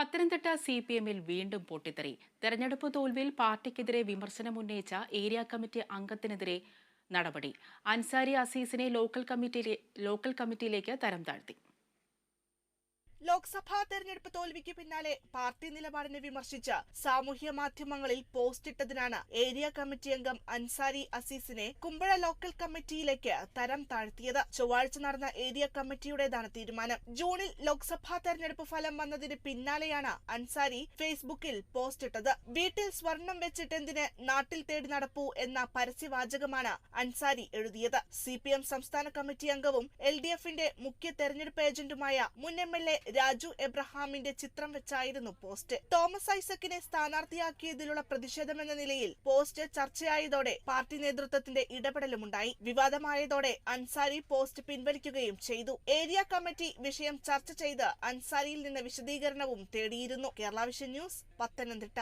Pathanamthitta C P എമ്മിൽ വീണ്ടും പൊട്ടിത്തെറി. തെരഞ്ഞെടുപ്പ് തോൽവിയിൽ പാർട്ടിക്കെതിരെ വിമർശനം ഉന്നയിച്ച ഏരിയ കമ്മിറ്റി അംഗത്തിനെതിരെ നടപടി. അൻസാരി അസീസിനെ ലോക്കൽ കമ്മിറ്റിയിലെ ലോക്കൽ കമ്മിറ്റിയിലേക്ക് തരം താഴ്ത്തി. ലോക്സഭാ തെരഞ്ഞെടുപ്പ് തോൽവിക്ക് പിന്നാലെ പാർട്ടി നിലപാടിനെ വിമർശിച്ച് സാമൂഹ്യ മാധ്യമങ്ങളിൽ പോസ്റ്റ് ഇട്ടതിനാണ് ഏരിയ കമ്മിറ്റി അംഗം അൻസാരി അസീസിനെ കുമ്പഴ ലോക്കൽ കമ്മിറ്റിയിലേക്ക് തരം താഴ്ത്തിയത്. ചൊവ്വാഴ്ച നടന്ന ഏരിയ കമ്മിറ്റിയുടേതാണ് തീരുമാനം. ജൂണിൽ ലോക്സഭാ തെരഞ്ഞെടുപ്പ് ഫലം വന്നതിന് പിന്നാലെയാണ് അൻസാരി ഫേസ്ബുക്കിൽ പോസ്റ്റ് ഇട്ടത്. വീട്ടിൽ സ്വർണം വെച്ചിട്ടെന്തിന് നാട്ടിൽ തേടി നടപ്പൂ എന്ന പരസ്യവാചകമാണ് അൻസാരി എഴുതിയത്. സി സംസ്ഥാന കമ്മിറ്റി അംഗവും എൽ മുഖ്യ തെരഞ്ഞെടുപ്പ് ഏജന്റുമായ മുൻ എം എൽ എ രാജു എബ്രഹാമിന്റെ ചിത്രം വെച്ചായിരുന്നു പോസ്റ്റ്. തോമസ് ഐസക്കിനെ സ്ഥാനാർത്ഥിയാക്കിയതിലുള്ള പ്രതിഷേധമെന്ന നിലയിൽ പോസ്റ്റ് ചർച്ചയായതോടെ പാർട്ടി നേതൃത്വത്തിന്റെ ഇടപെടലുമുണ്ടായി. വിവാദമായതോടെ അൻസാരി പോസ്റ്റ് പിൻവലിക്കുകയും ചെയ്തു. ഏരിയ കമ്മിറ്റി വിഷയം ചർച്ച ചെയ്ത് അൻസാരിയിൽ നിന്ന് വിശദീകരണവും തേടിയിരുന്നു. Kerala vision news Pathanamthitta.